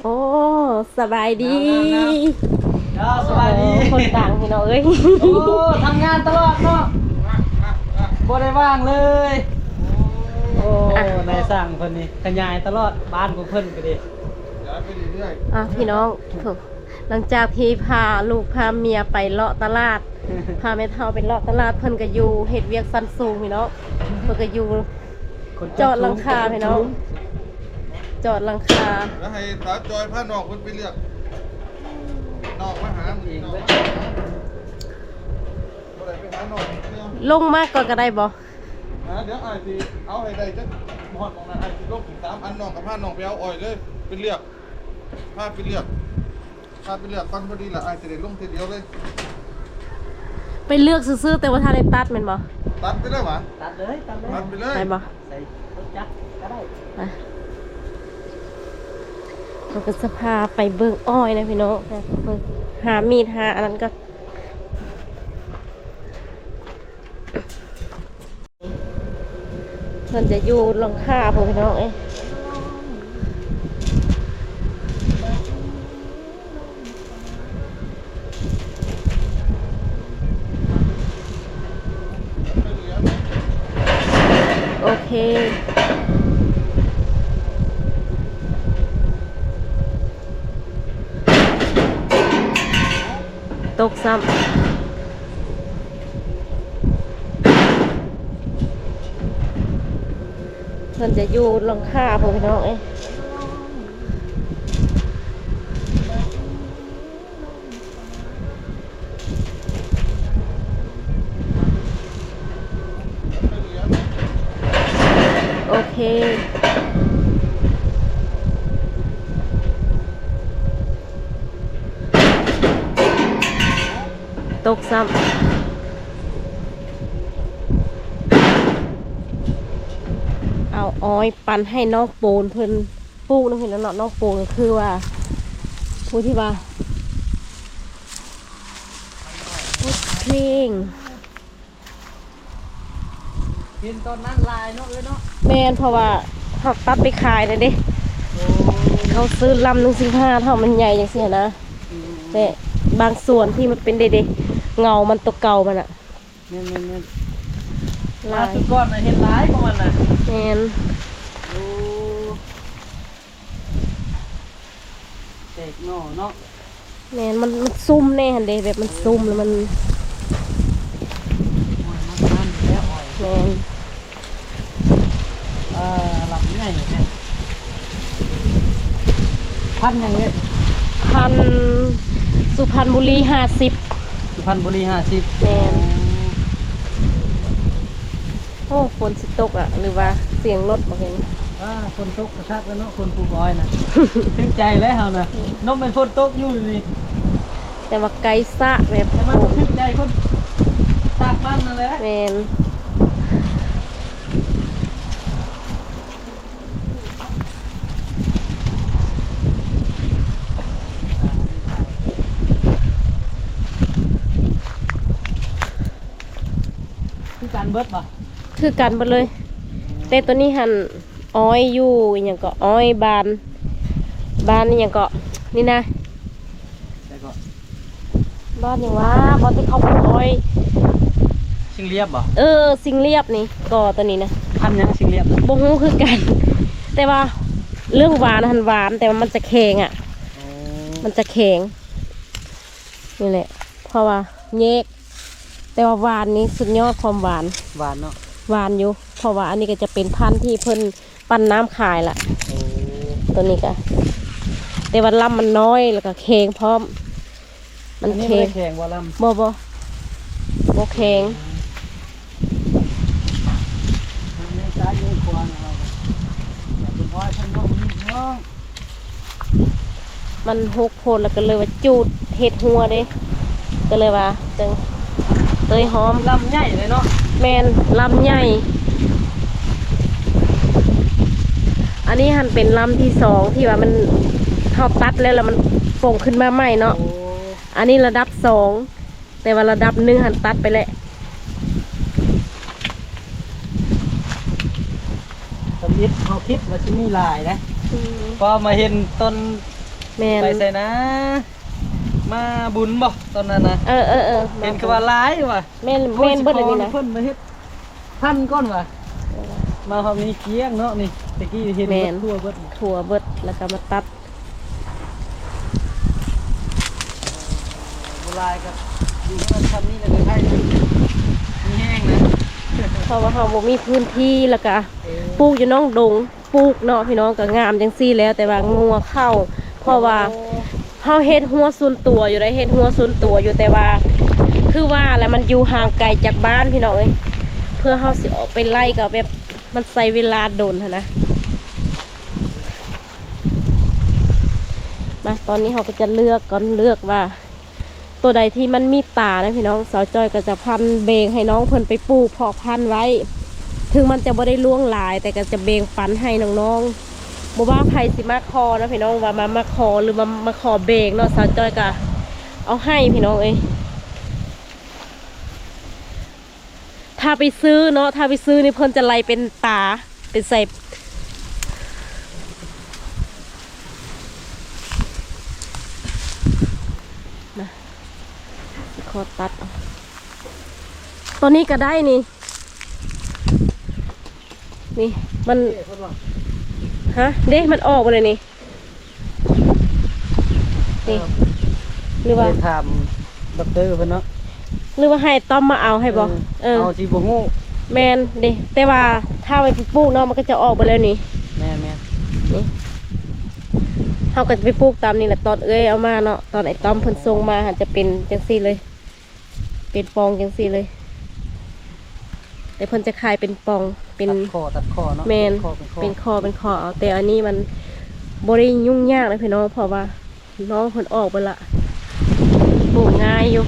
โอ้สบายดีเด้อสบายดี โอ้คนต่างพี่น้องเอ้ย โอ้ทำงานตลอดเนาะบ่ได้ว่างเลย โอ้ได้สร้างเพิ่นนี่ขยายตลอดบ้านของเพิ่นก็ดีอะพี่น้องถูกหลังจากที่พาลูกพาเมียไปเลาะตลาด พาแม่เฒ่าไปเลาะตลาดเพิ่นก็อยู่เฮ็ดเวียกสันสูงพี่น้องเพิ่นก็อยู่คนจอดหลังคาพี่น้อง จอดหลังคาแล้วให้ตาจอยพานอกคุณไปเลือกนอกมาหามึงเองนอกเว้ยบ่ได้ไปหานอกเนี่ยลงมากก่อนก็ได้บ่นะเดี๋ยวไอ้สิเอาให้ได้จักหอดของนั้นไอ้สิลบถึงสามอันนอกกับผ้านอกไปเอาอ้อยเลยไปเลือกผ้าไปเลือกผ้าไปเลือกก่อนพอดีละไอ้สิได้ลงทีเดียวเลย ไปเลือกซื้อๆแต่ว่าถ้าได้ตัดแม่นบ่ตัดไปเลยหวะตัดเลยตัดเลยตัดไปเลยได้บ่ใส่รถจักรก็ได้ไป เราก็จะพาไปเบิ่งอ้อยนะพี่น้องนะเบิ่งหามีดหาอันนั้นก็มันจะอยู่ลงคาพวกพี่น้องเอ้เค ตกซ้ำเพิ่นจะอยู่ลังคาพวกพี่น้องเอ้เค ตก ซ้ำเอาอ้อยปันให้น้องโปนเพิ่นปลูกนะเพิ่นแล้วเนาะน้องโปนก็คือว่าผู้ที่ว่าพูดเพลงเห็นตอนนั้นลายเนาะเอ้ยเนาะแม่นเพราะว่าเขาตัดไปขายนะเด้โอ้เขาซื้อลำหนึ่งสิบห้าเท่ามันใหญ่อย่างเสียนะอืมแต่บางส่วนที่มันเป็นเด็กๆ เงามันตัวเก่ามันอะแม่นแม่นแม่นลาลายยก่อนน่ะเห็นลายของมันน่ะแมนโอ้แตกหน่อเนาะแมนมันมันซุ่มแน่หันเดแบบมันซุ่มแล้วมันอ้อยมันมันแล้วอ้อยแมนเอ่อหลับง่ายแค่พันยังเงี้ยพันสุพรรณบุรีห้าสิบ สุพรรณบุรีห้าสิบแมนโอ้ฝนสิตกอะหรือว่าเสียงรถบอกเห็นอ่าคนตกกระชักแล้วเนาะคนปลูกอ้อยนะ ถึงใจแล้วเฮานะนมเป็นคนตกอยู่นี่แต่ว่าไกลซะแบบแต่มันบ่ถึงใจคนตากบ้านนั่นแหละแมน คือการ เบิดบ่คือกันหมดเลย แต่ตัวนี้หันอ้อยอยู่อหย่างก็อ้อยบาน บานนี่ยังก็นี่นะแต่ก็บ้านอย่างว่าบอนที่เขาปลูกอ้อย ชิงเรียบบ่เออ สิงเรียบนี่ก็ตัวนี้นะพันยังชิงเรียบนะบ่ฮู้คือกัน แต่ว่าเรื่องหวานหันหวาน แต่ว่ามันจะแข็งอะโอ้มันจะแข็งนี่แหละ เพราะว่าแยกแต่ว่าหวานนี้สุดยอดความหวาน หวานเนาะหวานอยู่ เพราะว่าอันนี้ก็จะเป็นพันธุ์ที่เพิ่นปั้นน้ำขายละโอ้ตัวนี้ก็แต่ว่าลำมันน้อยแล้วก็แข็งพร้อม มันอันนี้แข็ไม่งได้แข่งบ่ลำบ่บ่บ่แข็งในสายอยู่ควรเราอย่าเป็นอ้อยพันน้องนี่น้องมันหกโพนแล้วก็เลยว่าจูดเห็ดหัวเด้ก็เลยว่าจังเตยหอมลำใหญ่เลยเนาะ แมนลำใหญ่ อันนี้หันเป็นลำที่สองที่ว่ามันเขาตัดแล้วแล้วมันโป่งขึ้นมาใหม่เนาะโอ้อันนี้ระดับสอง แต่ว่าระดับหนึ่งหันตัดไปแล้วตอนนี้เขาคิดว่าจะมีหลายนะ พอมาเห็นต้นแม่นไปใส่นะ มาบุญบ่ตอนนั้นนะเออเออเออเห็นคือว่าร้ายว่ะแม่นแม่นเบิดอันนี้นะเพิ่นมาเฮ็ดพันก้อนว่ะมาพอมีเกี้ยงเนาะนี่ตะกี้เห็นแม่นทั่วเบิดถั่วเบิดแล้วก็มาตัดโบราณกับอยู่ที่มันทำนี่เลยใช่มีแห้งนะเพราะว่าเฮาบ่มีพื้นที่แล้วก็ปลูกอยู่น้องดงปลูกเนาะพี่น้องก็งามจังซี่แล้วแต่ว่างัวเข้าเพราะว่า เฮาเฮ็ดหัวซุนตัวอยู่ได้เฮ็ดหัวซุนตัวอยู่แต่ว่า คือว่าแล้วมันอยู่ห่างไกลจากบ้านพี่น้องเอ้ยเพื่อเฮาสิออกไปไล่ก็แบบมันใช้เวลาโดนนะมาตอนนี้เราก็จะเลือกก่อนเลือกว่า ตัวใดที่มันมีตานะพี่น้องสาวจอยก็จะพันเบงให้น้องเพิ่นไปปลูกพาะพันไว้ ถึงมันจะบ่ได้ล่วงลาย แต่ก็จะเบงปันให้น้องๆ บ่ว่าใครสิมาคอนะพี่น้องว่ามามาคอหรือมามาขอเบงเนาะสาวจอยก็เอาให้พี่น้องเอ้ยถ้าไปซื้อเนาะถ้าไปซื้อนี่เพิ่นจะไล่เป็นตาเป็นใส่ขอตัดเอาตัวนี้ก็ได้นี่ นี่มัน ฮะ เด้ มันออกมาเลยนี่ นี่ หรือว่าไปถามด็อกเตอร์เพิ่นเนาะ หรือว่าให้ต้อมมาเอาให้บอกเออ เอาจีบ่ฮู้แมนเด้ แต่ว่าถ้าไปปลูกเนาะมันก็จะออกไปแล้วนี่ แม่แม่เขาก็จะไปปลูกตามนี่แหละตอนเอ้ยเอามาเนาะตอนไอ้ต้อมเพิ่นส่งมาหันจะเป็นจังซี่เลย เป็นปองจังซี่เลย แต่เพิ่นจะขายเป็นปอง เป็นตัดคอตัดคอเนาะแมนคอเป็นคอเป็นคอเป็นคอเอาแต่อันนี้มันบริยุ่งยากนะพี่น้องเพราะว่า น้องเพิ่นออกไปละปลูกง่ายอยู่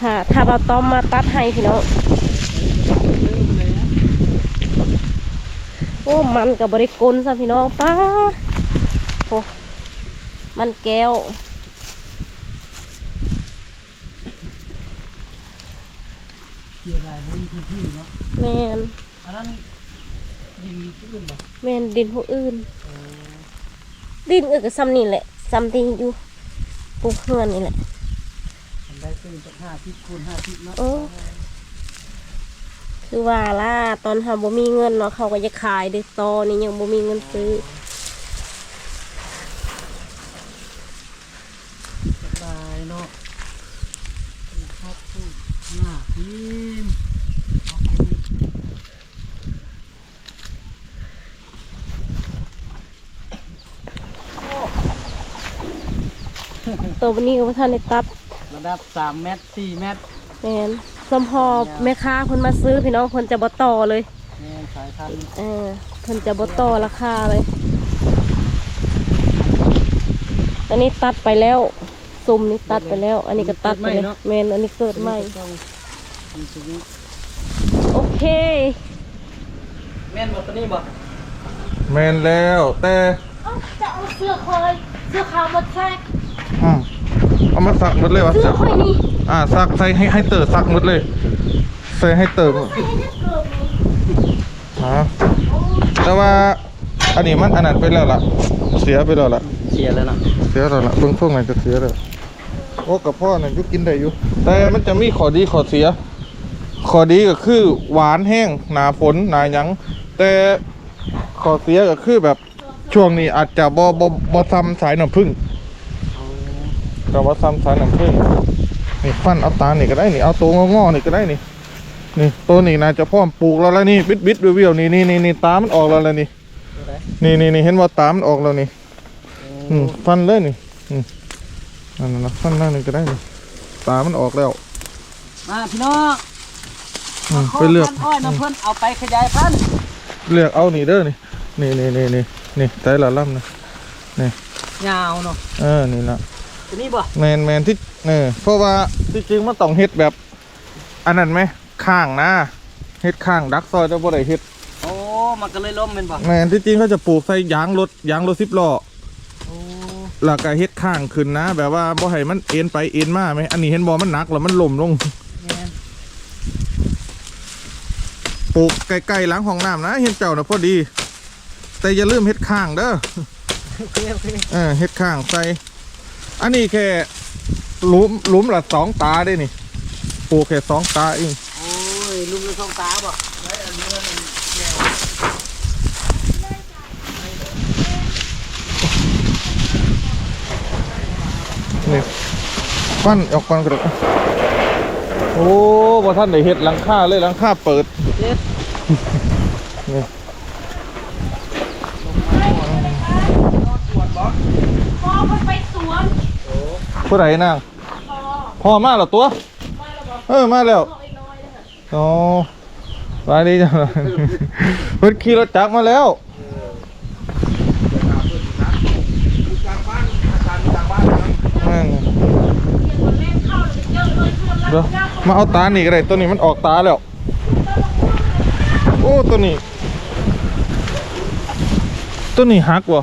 ถ้าถ้าเราต้อมมาตัดให้พี่น้องโอ้มันกับบริกลซะพี่น้องป้าโอ้มันแก้ว เกี่ยวอะไรบ่มีพื้นที่เนาะ แมนอันนั้นดินที่อื่นบ่แมนดินผู้อื่น ดินอื่นก็ซ้ำนี่แหละซ้ำที่อยู่ปลูกเฮือนนี่แหละทำได้ซึ่งจาก50คูณ50เนาะโอ้คือว่าล่ะตอนทำบ่มีเงินเนาะเขาก็จะขายเด็กตอนนี้ยังบ่มีเงินซื้อ สบายเนาะครับพูดหน้าพิมพ์เอาไปนี่ ตัววันนี้ก็บ่ทันได้ตัดระดับ3เมตร4เมตรแม่นสมพอแม่ค้าเพิ่นมาซื้อพี่น้องเพิ่นจะบ่ต่อเลย แม่นสายพันธุ์เออเพิ่นจะบ่ต่อราคาเลย อันนี้ตัดไปแล้วซุ่มนี่ตัดไปแล้ว อันนี้ก็ตัดไปแล้วแม่นอันนี้เกิดใหม่มีชีวิตโอเคแม่นบ่ตัวนี้บ่แมนแล้วแต่ จะเอาเสื้อคอยเสื้อขาวมาแทรก อืมเอามาซักหมดเลยวะเสื้อคอยนี่อ่าซักใส่ให้ให้เตอซักหมดเลยใส่ให้เติมให้ได้เกิดนี่ฮะแต่ว่าอันนี้มันอันนั้นไปแล้วล่ะ เสียไปแล้วล่ะ เสียแล้วเนาะเสียแล้วล่ะเบิ่งพวกนั้นจะเสียแล้วโอ้กับพ่อเนี่ยยุกินได้อยู่ แต่มันจะมีข้อดีข้อเสียข้อดีก็คือหวานแห้งหนาฝนหนาหยัง แต่ข้อเสียก็คือแบบช่วงนี้อาจจะบ่บ่บ่ซ้ำสายน้ำผึ้ง ก็บ่ซ้ำสายน้ำผึ้งนี่ฟันเอาตานี่ก็ได้นี่เอาตัวงอๆนี่ก็ได้นี่นี่ตัวนี้น่าจะพร้อมปลูกแล้วแล้วนี่บิดบิดๆเบี้ยวๆนี่นี่นี่นี่ตามันออกแล้วแล้วนี่ตัวใดนี่นี่นี่เห็นว่าตามันออกแล้วนี่อืมฟันเลยนี่อืมนั่นน่ะนะฟันหน้าหนึ่งก็ได้นี่ตามันออกแล้วมาพี่น้องอืมไปเลือกพันอ้อยนะเพิ่นเอาไปขยายพันธุ์เลือกเอานี่เด้อนี่นี่นี่นี่นี่นี่ใจละล่ำนะยาวเนาะเออนี่ละ ตัวนี้บ่แมนแมนที่เออเพราะว่าที่จริงมันต้องเฮ็ดแบบ อันนั้นไหมข้างนะเฮ็ดข้างดักซอยแต่บ่ได้เฮ็ดโอ้มันก็เลยล้มแม่นบ่แมนที่จริงเขาจะปลูกใส่ยางรถยางรถสิบล้อโอ้แล้วก็เฮ็ดข้างขึ้นนะ แบบว่าบ่ให้มันเอ็นไปเอ็นมาไหมอันนี้เห็นบ่มันหนักแล้วมันล่มลงแม่นปลูกใกล้ๆหลังห้องน้ำนะเห็นเจ้านะพอดี แต่อย่าลืมเฮ็ดข้างเด้อโอเคโอเคเออเฮ็ดข้างใส่ อันนี้แค่หลุมหลุมละสองตาได้นี่ปลูกแค่สองตาเองโอ้ยลุงเลยส่องตาบ่นี่ปั้นออกก่อนกระดกโอ้บ่ท่านได้เฮ็ดหลังคาเลยหลังคาเปิด เด็ด นี่ พ่อมันไปสวน ผู้ใดนางพ่อพ่อมาแล้วตัวมาแล้วบอกเออมาแล้วพ่ออีกน้อยนะคะอ๋อมาดีจังเลยเพิ่นขี่รถจักรมาแล้วนั่นเดี๋ยวคนแรกเข้าเลยเยอะเลยคือมันเดี๋ยวมาเอาตานี่ก็ได้ตัวนี้มันออกตาแล้ว โอ้ตัวนี้ ตัวนี้หักวะ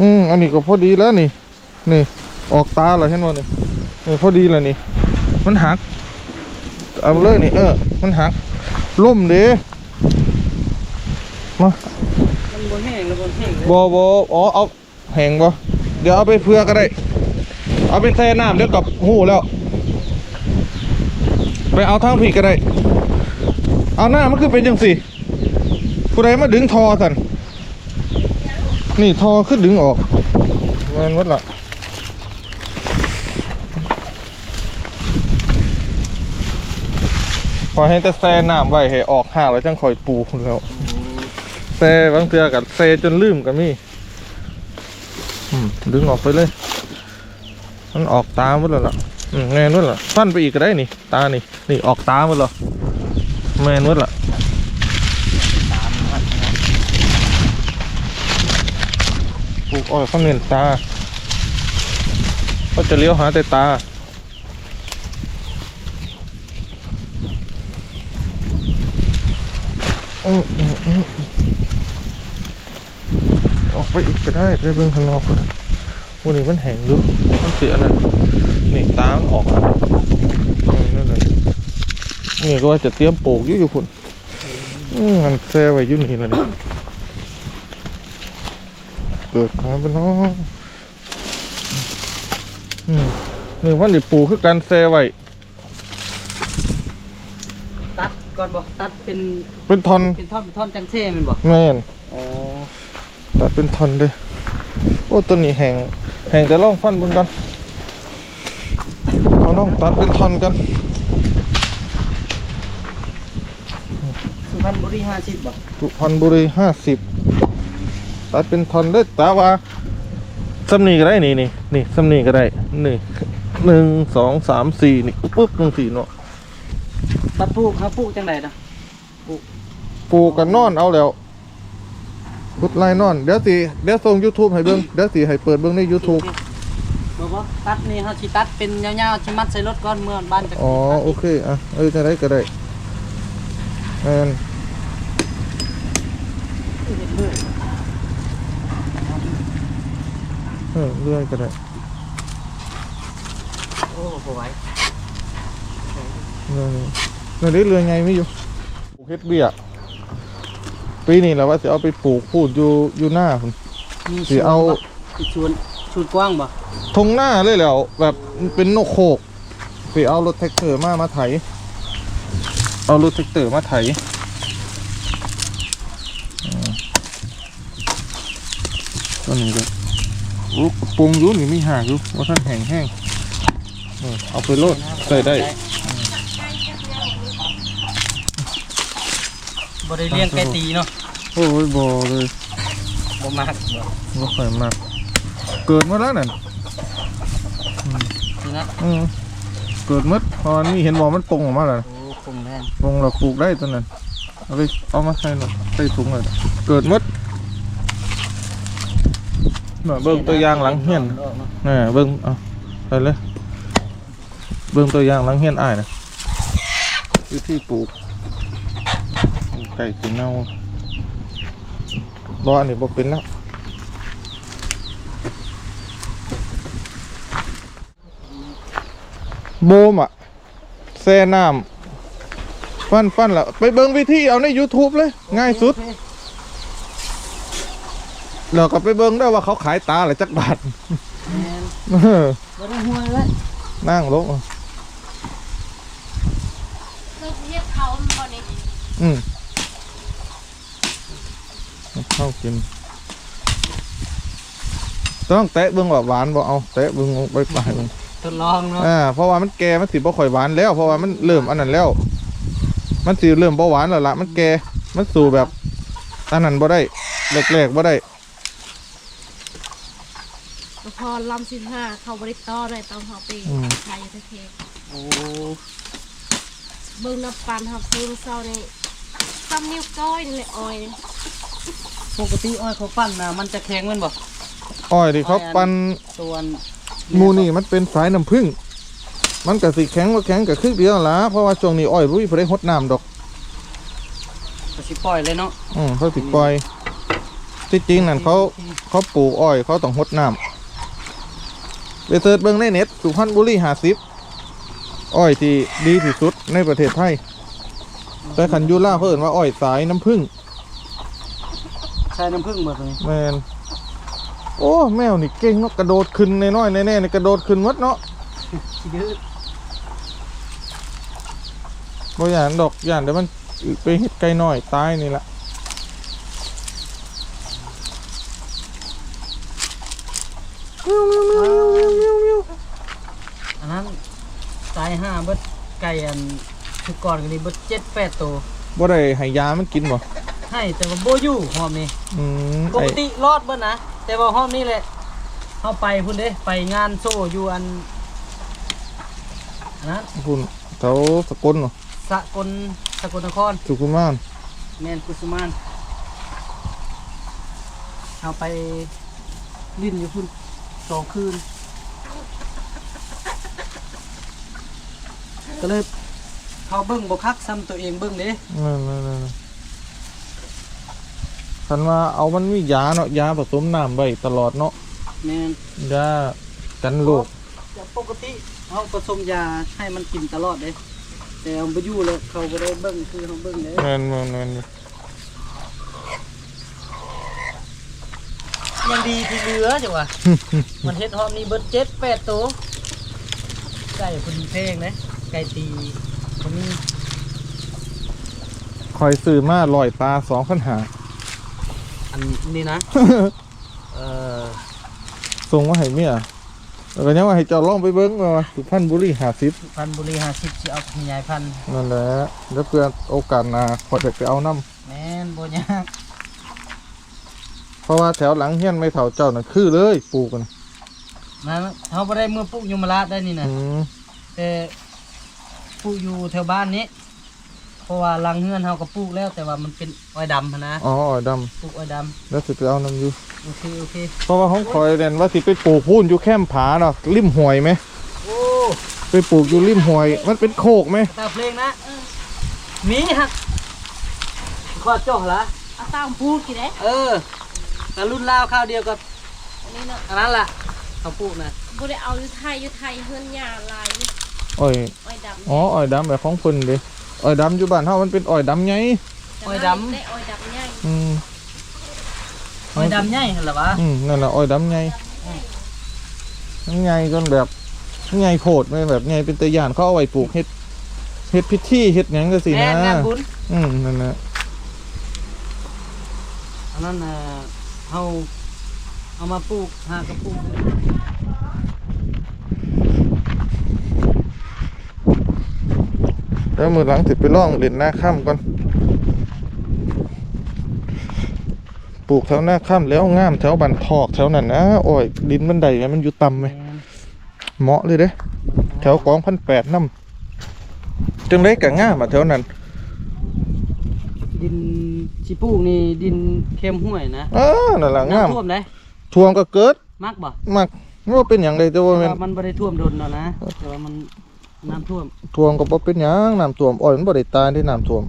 อืมอันนี้ก็พอดีแล้วนี่ นี่ ออกตาแล้วเห็นบ่นี่นี่พอดีแล้วนี่ มันหัก เอาเลยนี่ เออ มันหักล่มเด้มามันบนแห้งแล้วบนแห้งเลยบอบอ๋อเอาแหงบ่เดี๋ยวเอาไปเพื่อก็ได้ เอาไปแช่น้ำเดี๋ยวกับหูแล้ว ไปเอาทางผีก็ได้ เอาหน้ามันคือเป็นจังสิผู้ใดมาดึงทอสันนี่ทอขึ้นดึงออกมันวัดละ พอให้แต่แซ่น้ำไว้ให้ออกห่างแล้วจังคอยปูแล้วแซ่บางเทือกับแซ่จนลืมก็มีอืมดึงออกไปเลย มันออกตาหมดแล้วล่ะอืมแม่นวดล่ะฟันไปอีกก็ได้นี่ ตานี่ นี่ออกตาหมดแล้วแม่นวดล่ะปลูกอ้อยเขาเน้นตาเขาจะเลี้ยวหาแต่ตา อืมอืมอืมอกไปอีกก็ได้ไปเบิ่งข้างนอกก็ได้วันนี้มันแห้งดูมันเสียนั่นนี่ตามันออกอะเออนั่นแหละนี่ก็ว่าจะเตรียมปลูกอยู่อยู่พุ่นอืมมันแซ่ไว้ยู่นี่แล้วนี่เกิดมาเป็นน้องนี่วันนี้ปลูกคือการแซ่ไว้ ตัด ก่อนบ่ตัดเป็นเป็นทอนเป็นท่อนเป็นท่อนจังเซ่แมันบ่แม่นอ๋อตัดเป็นทอนเลยโอ้ตัวนี้แห้งแห้งจะลองฟันเบนกันเราต้องตัดเป็นทอนกันสุพรรณบุรีห้าสิบบ่สุพรรณบุรีห้าสิบตัดเป็นทอนเลยแต่ว่าสำนีก็ได้นี่นี่นี่สำนีก็ได้นี่หนึ่งสองสามสี่นี่ปุ๊บหนึ่งสี่เนาะ ตัดปลูกครับปลูกจังไดนะปลูกกันนอนเอาแล้วพุดไล่นอน เดี๋ยวสิเดี๋ยวส่ง YouTube ให้เบิ่งเดี๋ยวสิให้เปิดเบิ่งใน YouTube บ่บ่ตัดนี่เฮาสิตัดเป็นยาวๆสิมัดใส่รถก่อนเมื่อบ้านจะอ๋อโอเคอะเออจะได้ก็ได้แมนเออเรื่อยก็ได้โอ้โหไหวเรื่อย เรื่อยเรือไงไม่อยู่ปลูกเฮ็ดเบี้ยปีนี้แหละว่าจะเอาไปปลูกพูดอยู่อยู่หน้าคุณมีสิเอาชวนชวนกว้างบ่ทงหน้าเลยแล้ว แบบเป็นนกโคกสิเอารถแท็กเตอร์มามาไถ เอารถแท็กเตอร์มาไถตัวนี้ก็โอ้กระโปงยุ่นี่มีหางอยู่ว่าท่านแห้งแห้งเออเอาไปโลดใส่ได้ บ่ได้เลี้ยงไก่ตีเนาะโอ้ยบอเลยบ่มากบ่บ่ค่อยมาก เกิดมาแล้วนั่นนี่นะอืมเกิดมัดพอนี่เห็นบอมันปงออกมาแล้วโอ้คงแม่นปงเราปลูกได้ตัวนั้นเอาไปเอามาใส่หน่อยใส่ถุงเลยเกิดมัดน่ะเบิ่งตัวอย่างหลังเฮียนน่ะเบิ่งเอาไปเลยเบิ่งตัวอย่างหลังเฮียนอ้ายนะวิธีปลูก ไก่สีเน่าบ่อันนี้บ่เป็นแล้วโบมอะแซ่น้ำฟันฟันแล้วไปเบิ่งวิธีเอาใน YouTube เลย ง่ายสุดเราก็ไปเบิ่งได้ว่าเขาขายตาอะไรจักบาทแม่นเออบ่ต้องห่วงเลยนั่งลงเราเรียกเขามันบ่นี่อืม เข้ากิน ต้องแตะเบิ่งว่าหวานบ่เอาแตะเบิ่งไปไปเบิ่งทดลองเนาะอ่าเพราะว่ามันแก่มันสิบ่ค่อยหวานแล้ว เพราะว่ามันเริ่มอันนั้นแล้ว มันสิเริ่มบ่หวานแล้วล่ะมันแก่มันสู่แบบอันนั้นบ่ได้แรกๆบ่ได้พอลำสิบห้าเขาบริต่อได้ต้องเขาไปอืมขายอยู่ที่เทปโอ้เบิ่งน้ำปันครับซื้อเศร้านี่ซ้ำนิ้วก้อยนี่แหละออยนี่ ปกติอ้อยเขาปั้นนะมันจะแข็งแมันบ่อ้อยที่เขาปั่นส่วนหมูนี่มันเป็นสายน้ำผึ้งมันก็สิแข็งว่าแข็งก็คือเดียวล่ะเพราะว่าช่วงนี้อ้อยบ่มีผู้ใดรดน้ำดอกก็สิปล่อยเลยเนาะอืมเขาสิปล่อยที่จริงนั่นเขาเขาปลูกอ้อยเขาต้องรดน้ำไปเสิร์ชเบิ่งในเน็ตสุพรรณบุรี50อ้อยที่ดีที่สุดในประเทศไทยแต่ขันยูล่าเขาเอ่นว่าอ้อยสายน้ำผึ้ง ใส่น้ำผึ้งหมดเลยแมนโอ้แมวนี่เก่งเนาะกระโดดขึ้นน้อยๆแน่ๆนี่กระโดดขึ้นหมดเนาะสิดื้อบ่อย่างนั้นดอกอย่างเดี๋ยวมันไปเฮ็ดไก่น้อยตายนี่ละมิวมิวมิวมิวมิวมิวอันนั้นตายห้าเบิดไก่อันคือก่อนกันนี่เบิดเจ็ดแปดตัวบ่ได้ให้ยามันกินบ่ ให้แต่ว่าโบอยู่หอมนี่อืมปไอ้กติรอดเบิดนะ แต่ว่าหอมนี่แหละเข้าไปพุ่นเด้ไปงานโซ่อยู่อันอันนั้นพุ่นแถวสกลเนาะสกลสกลนคร สุขุมานแมนกุสุมานเอาไปลิ้นอยู่พุ่นสองคืน ก็เลยเขาเบิ้งบกคักซ้ำตัวเองเบิ้งเด้นั่นๆๆ คันว่าเอามันมียาเนาะยาผสมน้ำไว้ตลอดเนาะแมนยากันโรคแต่ปกติเขาผสมยาให้มันกินตลอดเด้แต่เอาไปอยู่เลยเขาก็ได้เบิ้งคือเขาเบิ้งเด้แม่นแม่นแม่นยังดีที่เหลือจังวะ มันเฮ็ดหอมนี่เบิดเจ็ดแปดตัวไก่พอดีเพลงนะไก่ตีคนนี้คอยซื้อมาลอยปลาสองพันหา อันนี้นะ เออส่งมาให้เมียแล้วก็ยังว่าให้เจ้าลองไปเบิ้งว่าสุพรรณบุรีหาสิบพันธุ์บุรีห้าสิบสิเอาขยายพันธุ์นั่นแหละแล้วเพื่อโอกาสหนาขอจะไปเอาน้แม่นบ่ยากำเพราะว่าแถวหลังเฮียนไม่เท่าเจ้านั่นคือเลยปลูกกันนะเขาบ่ได้มือปลูกยมราชได้นี่นะอืมแต่ปลูกอยู่แถวบ้านนี้ เพราะว่าหลังเฮือนเฮาก็ปลูกแล้วแต่ว่ามันเป็นอ้อยดำหั้นนะอ๋ออ้อยดปลูกอ้อยดำแล้วสิไปเอาน้ำอยู่ำโอเคโอเคเพราะว่าของคอยเรียนว่าสิไปปลูกพูนอยู่แคมผาเนาะริมห้วยไหมโอ้ไปปลูกอยู่ริมห้วย มันเป็นโคกไหมตาเพลงนะมีฮะขอจ่อละเอาตามพูดกี่ได้เออแต่รุ่นราวข้าวเดียวกับอันนี้เนาะอันนั้นล่ะเขาปลูกนะบ่ได้เอาอยู่ไทยอยู่ไทยเฮือนหญ้าลายนี่อ้อยอ้อยดำอ๋ออ้อยดำแบบของเพิ่นเด้ อ้อยดำอยู่บ้านเฮามันเป็นอ้อยดำไงอ้อยดำ ได้อ้อยดำใหญ่อืมอ้อยดำใหญ่หั่นล่ะวะอืมนั่นแหละอ้อยดำไงไงจนแบบไงโพดไม่แบบไงเป็นตัวอย่างเขาเอาไว้ปลูกเฮ็ดเฮ็ดพิธีเฮ็ดหยังก็สิแม่นะนงานบุญอืมนั่นแหละอันนั้นน่ะเฮาเอามาปลูกหากระปลูก แล้วมือหลังสิไปล่องเล่นหน้าค่ำก่อนปลูกแถวหน้าค่ำแล้วงามแถวบันทอกแถวนั้นนะโอ้ยดินบันไดมันอยู่ต่ำไหมแม่นเหมาะเลยเด้แถวกองพันแปดน้ำจังไรกะง่ามอะแถวนั้น ดินสิปลูกนี่ดินเค็มห้วยนะเออนั่นแหละงามน้ำท่วมได้ทวงก็เกิดมักบ่มากว่าเป็นอย่างไรแต่แต่ว่าแมันว่ามันบ่ได้ท่วมโดนแล้วนะแต่ว่ามัน น้ำท่วมทวงก็บ่เป็นหยังน้ำท่วมอ้อยมันบ่ได้ตายที่น้ำท่วม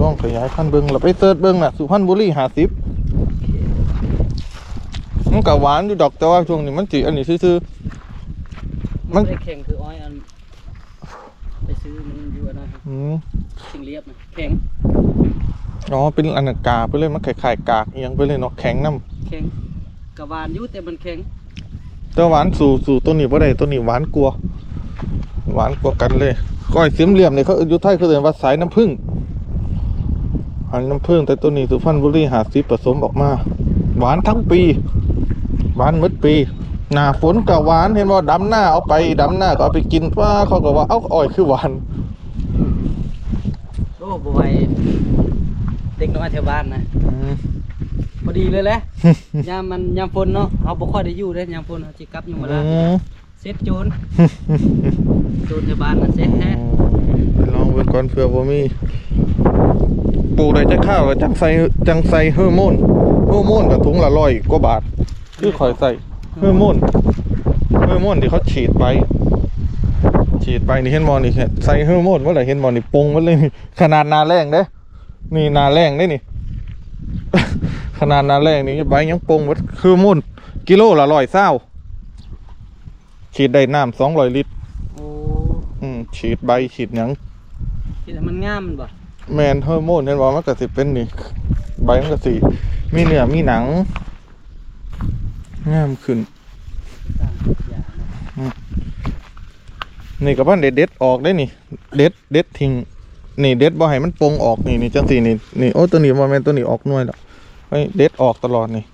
ลองขยายพันธุ์เบิ่งแล้วไปเติร์ดเบิ่งน่ะสุพรรณบุรี50มันก็หวานอยู่ดอกแต่ว่าช่วงนี้มันสิอันนี้ซื่อมัมันนได้แข็งคืออ้อยอันไปซื้อมันอยู่อันนั้นครับอืมสิ่งเรียบนะแข็งอ๋อเป็นอันนั้นกาไปเลยมันคล้ายๆกากเอียงไปเลยเนาะแข็งน้ำแข็ง กระวานอยู่แต่มันแข็งแต่หวานสู่สู่ตัวนี้บ่ได้ตัวนี้หวานกลัวาหวานกว่ากันเลยก้อยเสียมเหลี่ยมนี่เขาอยู่ไทยเขาเรียกว่าสายน้ำผึ้งอันน้ำผึ้งแต่ตัวนี้สุพรรณบุรีหาซีผสมออกมา หวานทั้งปี หวานหมดปีหน้าฝนก็หวานเห็นว่าดำหน้าเอาไปดำหน้าก็เอาไปกินว่าเขาก็ว่าเอ้าอ้อยคือหวานโอ้บไหวยเด็กน้อยแถวบ้านนะ อืมพอดีเลยแหละ ยามมันยามฝนเนาะเขาบ่ค่อยได้อยู่เด้ยามฝนเขาสิกลับอยู่มาละอืมเซ็ตโจรโจรแถวบ้านน่ะเซ็ตแท้ไปลองเบิ่งก่อนเผื่อบ่มีปลูกได้จะข้าวก็จังใส่จังใส่เฮอร์โมนเฮอร์โมนกับถุงละร้อยกว่าบาท คือข่อยใส่เฮอร์โมนเฮอร์โมนที่เขาฉีดไปฉีดไปนี่เห็นมอนี่ใส่เฮอร์โมนว่าไรเห็นมอนี่ปรุงมันเลยนี่ขนาดนาแรงเด้ นี่นาแรงได้นี่ ขนาดนาแรงนี่ใบยังปรุงวัดเฮอร์โมนกิโลละร้อยเศร้าฉีดได้น้ำสองร้อยลิตรโอ้อืมฉีดใบฉีดหยังที่มันงามมันบ่แมนเฮอร์โมนเห็นว่ามันก็สิเป็นนี่ใบมันก็สิมีเนื้อมีหนังงามขึ้น ต่างอย่างนะนี่กับพันเด็ดเด็ดออกได้นี่ เด็ดเด็ดทิ้งนี่เด็ดบ่ให้มันปงออกนี่นี่จังสีนี่นี่โอ้ตัวนี้บ่แม่นตัวนี้ออกหน่วยแล้ว เฮ้ยเด็ดออกตลอดนี่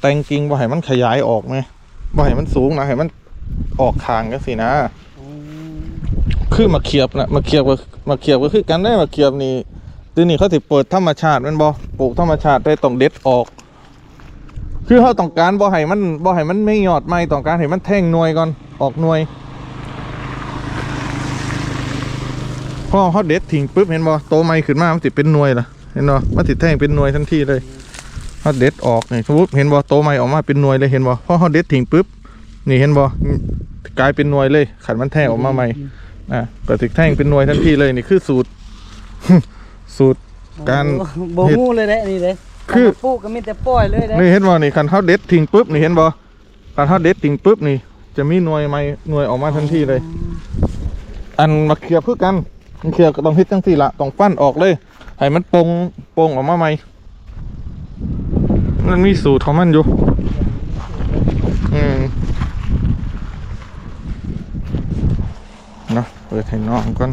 แต่งกิ่งบ่ให้มันขยายออกไหมบ่ให้มันสูงนะให้มันออกทางจังสินะคือมาเขียบนะมาเขียบก็มาเขียบก็คือกันได้มาเขียบนี่ตัวนี้เขาสิเปิดธรรมชาติมันบ่ปลูกธรรมชาติได้ต้องเด็ดออก คือเขาต้องการบ่ให้มันบ่ให้มันไม่ยอดไม่ต้องการให้มันแท่งหน่วยก่อนออกหน่วยพอเขาเด็ดทิ้งปุ๊บเห็นบ่โตใหม่ขึ้นมามันสิเป็นหน่วยล่ะ ห็นบ่มันสิแท่งเป็นหน่วยทันทีเลยเขาเด็ดออกนี่ปุ๊บเห็นบ่โตใหม่ออกมาเป็นหน่วยเลยเห็นบ่พอเขาเด็ดทิ้งปุ๊บนี่เห็นบ่กลายเป็นหน่วยเลย ขันมันแท่งออกมาใหม่อะก็ติกแท่งเป็นหน่วยทันทีเลยนี่คือสูตร สูตรการโอ้บ่ฮู้เลยเด้นี่เด้คือปลูกก็มีแต่ปล่อยเลยเด้นี่เห็นบ่นี่คันเขาเด็ดทิ้งปุ๊บนี่เห็นบ่คันเขาเด็ดทิ้งปุ๊บนี่ จะมีหน่วยใหม่หน่วยออกมาทันทีเลย อันมาเคลียร์คือกันมันเคลียร์ก็ต้องเฮ็ดจังซี่ละต้องฟันออกเลย ให้มันปงปงออกมาใหม่มันมีสูตรของมันอยู่ อืมเนาะเปิดให้น้องก่อน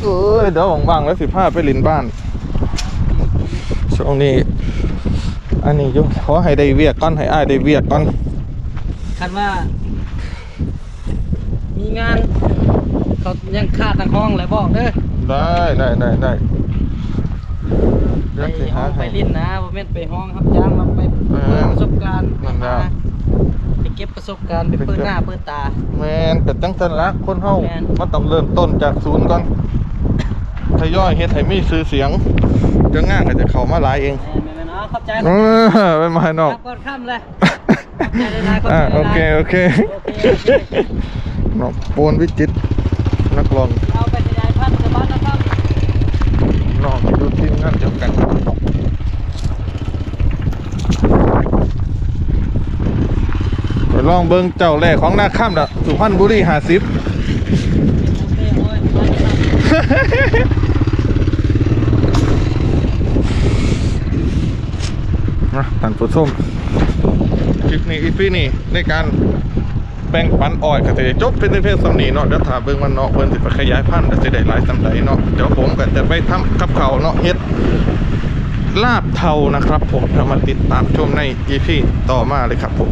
เอ้ยเดี๋ยวว่างๆแล้วสิพาไปลินบ้านช่วงนี้ อันนี้อยุ่ขอให้ได้เวียกก่อนให้อ้ายได้เวียกก่อนคันว่า มีงาน เขายังขาดทางห้องเลยบอกเด้อได้ได้ได้ได้ไปเดี๋ยวสิห้หาองไปให้ ลิ้นนะบ่แม่นไปห้องครับจ้างมาไปเออเปิดประสบการณ์นั่นแหละ ไปเก็บประสบการณ์ไปเปิดหน้าเปิดตา แมนเป็ดจังสันละคนเฮาแม่น มาต้องเริ่มต้นจากศูนย์ก่อนทยอยเฮ็ดให้มีชื่อเสียงเดี๋ยวงานก็จะเข้ามาหลายเองแม่นแม่นๆเนาะเข้าใจเออไปมาให้นอกครับก่อนค่ำเลยขอบใจหลายๆขอบใจอ่าหลายๆโอเค โอเคโอเคโอเคน้องโปนวิจิตรนักร้ องเอาไปขยายพันธุ์ชาวบ้านนะครับน้องดูทีมงานเดียวกันไปลองเบิ่งเจ้าแรกของนาข้ามละสุพรรณบุรี50โอเคโอ้ยไปครับนะท่านผู้ชมคลิปนี้อีพีนี้ในการ แบ่งปันอ้อยก็จะจบเป็นเพียงสำนีเนาะเดี๋ยวถามเบิ่งมันเนาะเพิ่นสิไปขยายพันธุ์จะได้หลายสำไรเนาะเดี๋ยวผมก็จะไปทำกับเขาเนาะเฮ็ดลาบเทานะครับ ผมเรามาติดตามชมในอีพีต่อมาเลยครับผม